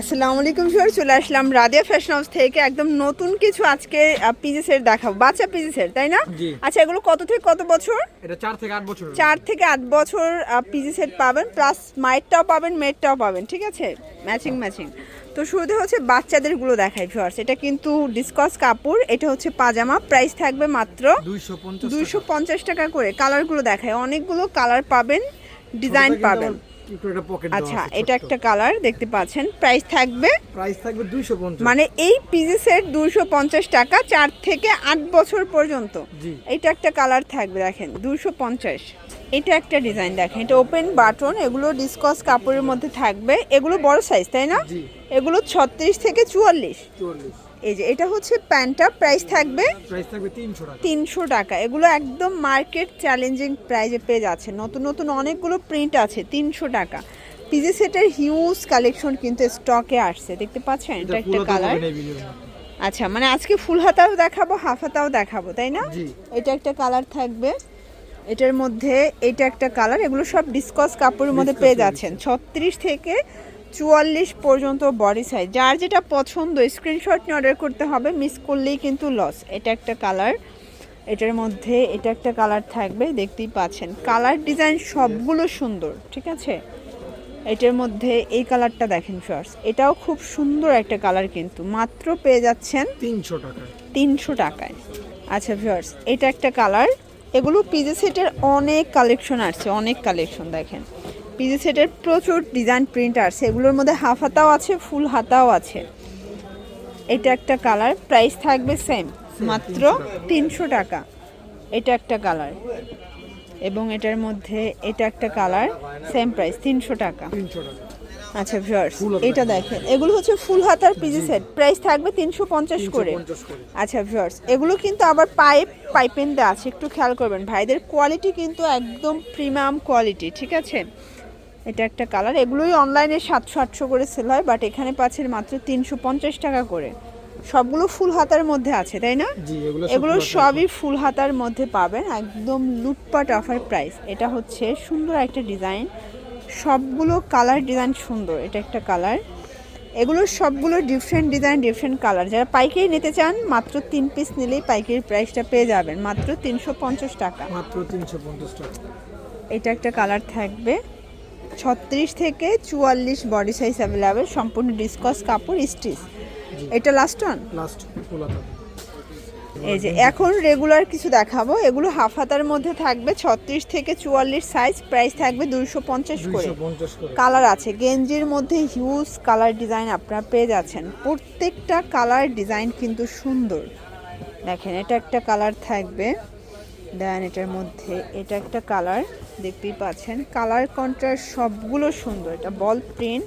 আসসালামু আলাইকুম স্যার চলে আসলাম রাদিয়া ফ্যাশন হাউস থেকে একদম নতুন কিছু আজকে পিজি সেট দেখাবো। বাচ্চা পিজি সেট তাই না? আচ্ছা এগুলো কত থেকে কত বছর? এটা চার থেকে আট বছর চার থেকে আট বছর পিজি সেট পাবেন প্লাস মায়েরটাও পাবেন মেয়েরটাও পাবেন ঠিক আছে? ম্যাচিং ম্যাচিং তো শুরুতে হচ্ছে বাচ্চাদেরগুলো দেখাই ভিউয়ার্স। এটা কিন্তু ডিসকস কাপড় এটা হচ্ছে পাজামা প্রাইস থাকবে মাত্র দুইশো পঞ্চাশ দুইশো পঞ্চাশ টাকা করে। কালারগুলো দেখায় অনেকগুলো কালার পাবেন ডিজাইন পাবেন। আচ্ছা এটা একটা কালার দেখতে পাচ্ছেন। প্রাইস থাকবে? প্রাইস থাকবে দুইশো পঞ্চাশ। মানে এই পিজি সেট দুশো পঞ্চাশ টাকা চার থেকে আট বছর পর্যন্ত। এটা একটা কালার থাকবে দেখেন দুশো পঞ্চাশ। এটা একটা ডিজাইন দেখেন এটা ওপেন বাটন এগুলো ডিসকস কাপড়ের মধ্যে থাকবে। এগুলো বড় সাইজ তাই না? এগুলো ছত্রিশ থেকে চুয়াল্লিশ। চুয়াল্লিশ। এই যে এটা হচ্ছে প্যান্টটা প্রাইস থাকবে প্রাইস থাকবে তিনশো টাকা। তিনশো টাকা। এগুলো একদম মার্কেট চ্যালেঞ্জিং প্রাইজে পেয়ে যাচ্ছে নতুন নতুন অনেকগুলো প্রিন্ট আছে তিনশো টাকা। পিজি সেটের হিউজ কালেকশন কিন্তু স্টকে আসছে। দেখতে পাচ্ছেন? এটা একটা কালার। আচ্ছা মানে আজকে ফুল হাতাও দেখাবো হাফ হাতাও দেখাবো তাই না? এটা একটা কালার থাকবে। এটার মধ্যে এটা একটা কালার এগুলো সব ডিসকস কাপড়ের মধ্যে পেয়ে যাচ্ছেন। ছত্রিশ থেকে চুয়াল্লিশ পর্যন্ত বডি সাইজ যার যেটা পছন্দ স্ক্রিনশট নিয়ে অর্ডার করতে হবে মিস করলেই কিন্তু লস এটা একটা কালার এটার মধ্যে এটা একটা কালার থাকবে দেখতেই পাচ্ছেন। কালার ডিজাইন সবগুলো সুন্দর ঠিক আছে? এটার মধ্যে এই কালারটা দেখেন ফার্স্ট এটাও খুব সুন্দর একটা কালার কিন্তু। মাত্র পেয়ে যাচ্ছেন তিনশো টাকা। তিনশো টাকায়। আচ্ছা ভিউয়ার্স এটা একটা কালার এগুলো পিজি সেটের অনেক কালেকশন আসছে অনেক কালেকশন দেখেন। পিজি সেটের প্রচুর ডিজাইন প্রিন্ট আসছে এগুলোর মধ্যে হাফ হাতাও আছে ফুল হাতাও আছে। এটা একটা কালার প্রাইস থাকবে সেম মাত্র তিনশো টাকা। এটা একটা কালার। এবং এটার মধ্যে এটা একটা কালার সেম প্রাইস তিনশো টাকা। আচ্ছা ভিউয়ার্স এটা দেখেন এগুলো হচ্ছে ফুল হাতার পিজি সেট প্রাইস থাকবে তিনশো পঞ্চাশ করে। 350 করে। আচ্ছা ভিউয়ার্স এগুলো কিন্তু আবার পাইপ পাইপেন দেওয়া আছে একটু খেয়াল করবেন। ভাইদের কোয়ালিটি কিন্তু একদম প্রিমিয়াম কোয়ালিটি ঠিক আছে? এটা একটা কালার। এগুলোই অনলাইনে সাতশো আটশো করে সেল হয় বাট এখানে পাচ্ছেন মাত্র তিনশো পঞ্চাশ টাকা করে। সবগুলো ফুল হাতার মধ্যে আছে তাই না? এগুলো সবই ফুল হাতার মধ্যে পাবেন একদম লুটপাট অফার প্রাইস এটা হচ্ছে সুন্দর একটা ডিজাইন সবগুলো কালার ডিজাইন সুন্দর এটা একটা কালার এগুলো সবগুলো ডিফারেন্ট ডিজাইন ডিফারেন্ট কালার যারা পাইকারি নিতে চান মাত্র তিন পিস নিলেই পাইকারি প্রাইসটা পেয়ে যাবেন মাত্র তিনশো পঞ্চাশ টাকা। মাত্র তিনশো পঞ্চাশ টাকা। এটা একটা কালার থাকবে। ছত্রিশ থেকে চুয়াল্লিশ বডি সাইজ অ্যাভেলেবেল সম্পূর্ণ ডিসকস কাপড় স্টিচ এটা লাস্ট ওয়ান লাস্ট এই যে এখন রেগুলার কিছু দেখাবো। এগুলো হাফ হাতার মধ্যে থাকবে ছত্রিশ থেকে চুয়াল্লিশ সাইজ প্রাইস থাকবে দুইশো পঞ্চাশ করে। কালার আছে। গেঞ্জির মধ্যে হিউজ কালার ডিজাইন আপনারা পেয়ে যাচ্ছেন। প্রত্যেকটা কালার ডিজাইন কিন্তু সুন্দর। দেখেন এটা একটা কালার থাকবে। দেন এটার মধ্যে এটা একটা কালার দেখতেই পাচ্ছেন। কালার কন্ট্রাস্ট সবগুলো সুন্দর এটা বল প্রিন্ট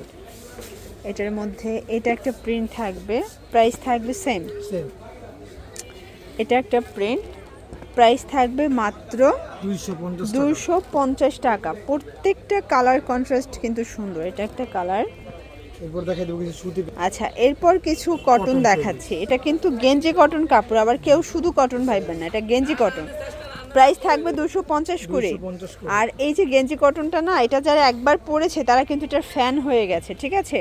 এটার মধ্যে এটা একটা প্রিন্ট থাকবে প্রাইস থাকবে সেম এটা একটা প্রিন্ট প্রাইস থাকবে মাত্র দুশো পঞ্চাশ টাকা। প্রত্যেকটা কালার কন্ট্রাস্ট কিন্তু সুন্দর এটা একটা কালার আচ্ছা এরপর কিছু কটন দেখাচ্ছি। এটা কিন্তু গেঞ্জি কটন কাপড় আবার কেউ শুধু কটন ভাববেন না এটা গেঞ্জি কটন প্রাইস থাকবে দুশো পঞ্চাশ করে। আর এই যে গেঞ্জি কটনটা না এটা যারা একবার পরেছে তারা কিন্তু এটার ফ্যান হয়ে গেছে ঠিক আছে?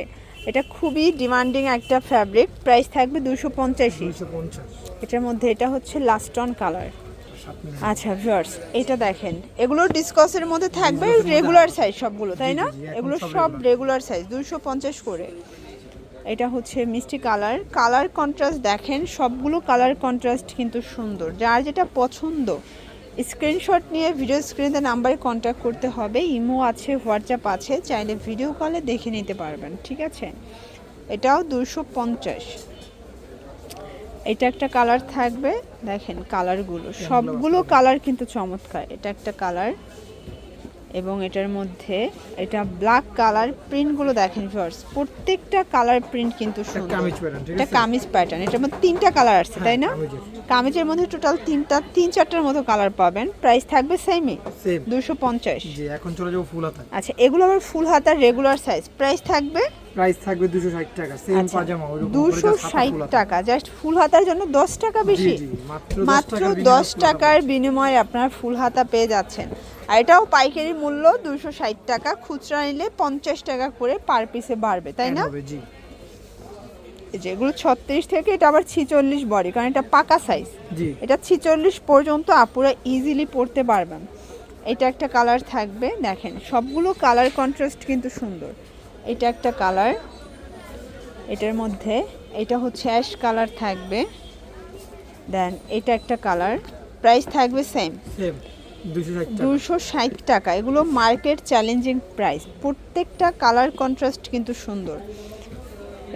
এটা খুবই ডিমান্ডিং একটা ফ্যাব্রিক প্রাইস থাকবে দুশো পঞ্চাশই। পঞ্চাশ। এটার মধ্যে এটা হচ্ছে লাস্ট অন কালার আচ্ছা ভিউয়ার্স এটা দেখেন। এগুলো ডিসকসের মধ্যে থাকবে রেগুলার সাইজ সবগুলো তাই না? এগুলো সব সব রেগুলার সাইজ দুশো পঞ্চাশ করে। এটা হচ্ছে মিষ্টি কালার কালার কন্ট্রাস্ট দেখেন সবগুলো কালার কন্ট্রাস্ট কিন্তু সুন্দর। যার যেটা পছন্দ স্ক্রিনশট নিয়ে ভিডিও স্ক্রিনে নাম্বারে কন্ট্যাক্ট করতে হবে। ইমো আছে হোয়াটসঅ্যাপ আছে চাইলে ভিডিও কলে দেখে নিতে পারবেন ঠিক আছে? এটাও দুশো পঞ্চাশ। এটা একটা কালার থাকবে দেখেন কালারগুলো সবগুলো কালার কিন্তু চমৎকার। এটা একটা কালার এবং এটার মধ্যে এটা ব্ল্যাক কালার প্রিন্টগুলো দেখেন ফার্স্ট প্রত্যেকটা কালার প্রিন্ট কিন্তু সুন্দর। কামিজ pattern, এটা কামিজ প্যাটার্ন এটার মধ্যে তিনটা কালার আছে তাই না? কামিজের। মধ্যে টোটাল তিনটা তিন চারটার মতো কালার পাবেন প্রাইস থাকবে সেমই সেম দুশো পঞ্চাশ। এখন চলে যাব ফুল হাতা আচ্ছা এগুলো আবার ফুল হাতার রেগুলার সাইজ প্রাইস থাকবে? প্রাইস থাকবে দুশো ষাট টাকা সেম পাজামা ওইরকম করে দুশো just হাতা ষাট ফুল হাতা। টাকা জাস্ট ফুল হাতার জন্য দশ টাকা বেশি। মাত্র মাত্র 10 টাকার দশ বিনিময়ে টাকার বিনিময়ে আপনার ফুল হাতা পেয়ে যাচ্ছেন। আর এটাও পাইকারি মূল্য দুশো ষাট টাকা। খুচরা নিলে পঞ্চাশ টাকা করে পার পিসে বাড়বে তাই না? যেগুলো ছত্রিশ থেকে এটা আবার ছিচল্লিশ বডি কারণ এটা পাকা সাইজ এটা ছিচল্লিশ পর্যন্ত আপুরা ইজিলি পড়তে পারবেন। এটা একটা কালার থাকবে দেখেন সবগুলো কালার কন্ট্রাস্ট কিন্তু সুন্দর। এটা একটা কালার এটার মধ্যে এটা হচ্ছে অ্যাশ কালার থাকবে। দেন এটা একটা কালার প্রাইস থাকবে সেম সেম দুশো ষাট টাকা। এগুলো মার্কেট চ্যালেঞ্জিং প্রাইস। প্রত্যেকটা কালার কন্ট্রাস্ট কিন্তু সুন্দর।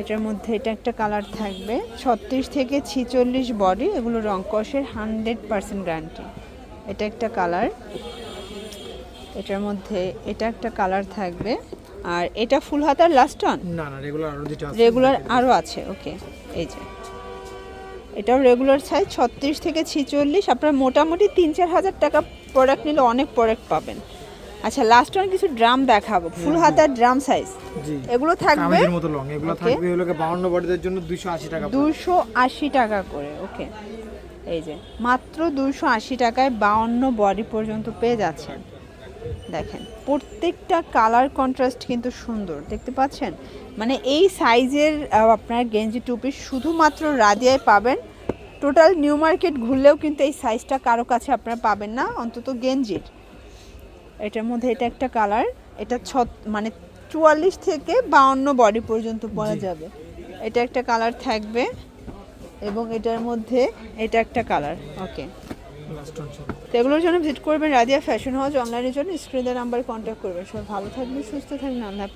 এটার মধ্যে এটা একটা কালার থাকবে। ছত্রিশ থেকে ছিচল্লিশ বডি। এগুলো রং কষের হান্ড্রেড পার্সেন্ট গ্যারান্টি। এটা একটা কালার। এটার মধ্যে এটা একটা কালার থাকবে। আর এটা ফুল হাতার লাস্ট অন না না রেগুলার আরও যেটা আছে। রেগুলার আরও আছে ওকে এই যে। এটাও রেগুলার সাইজ ছত্রিশ থেকে ছিচল্লিশ। আপনার মোটামুটি তিন চার হাজার টাকা প্রোডাক্ট নিলে অনেক প্রোডাক্ট পাবেন। আচ্ছা লাস্ট অনেক কিছু ড্রাম দেখাবো। ফুল হাতার ড্রাম সাইজ এগুলো থাকবে কামিজের মতো লং এগুলো থাকবে হলো বাউন্ন বডিদের জন্য দুশো আশি টাকা পড়বে। দুশো আশি টাকা করে ওকে এই যে মাত্র দুশো আশি টাকায় বাউন্ন বডি পর্যন্ত পেয়ে যাচ্ছেন। দেখেন প্রত্যেকটা কালার কন্ট্রাস্ট কিন্তু সুন্দর দেখতে পাচ্ছেন? মানে এই সাইজের আপনার গেঞ্জি টুপি শুধুমাত্র রাদিয়ায় পাবেন। টোটাল নিউ মার্কেট ঘুরলেও কিন্তু এই সাইজটা কারও কাছে আপনারা পাবেন না অন্তত গেঞ্জির এটার মধ্যে এটা একটা কালার এটা ছ মানে চুয়াল্লিশ থেকে বাউন্ন বডি পর্যন্ত পরা যাবে। এটা একটা কালার থাকবে এবং এটার মধ্যে এটা একটা কালার ওকে এগুলোর জন্য ভিজিট করবেন রাদিয়া ফ্যাশন হাউস অনলাইনের জন্য স্ক্রিনের নাম্বার কন্ট্যাক্ট করবেন। সব ভালো থাকবেন সুস্থ থাকবেন আল্লাহ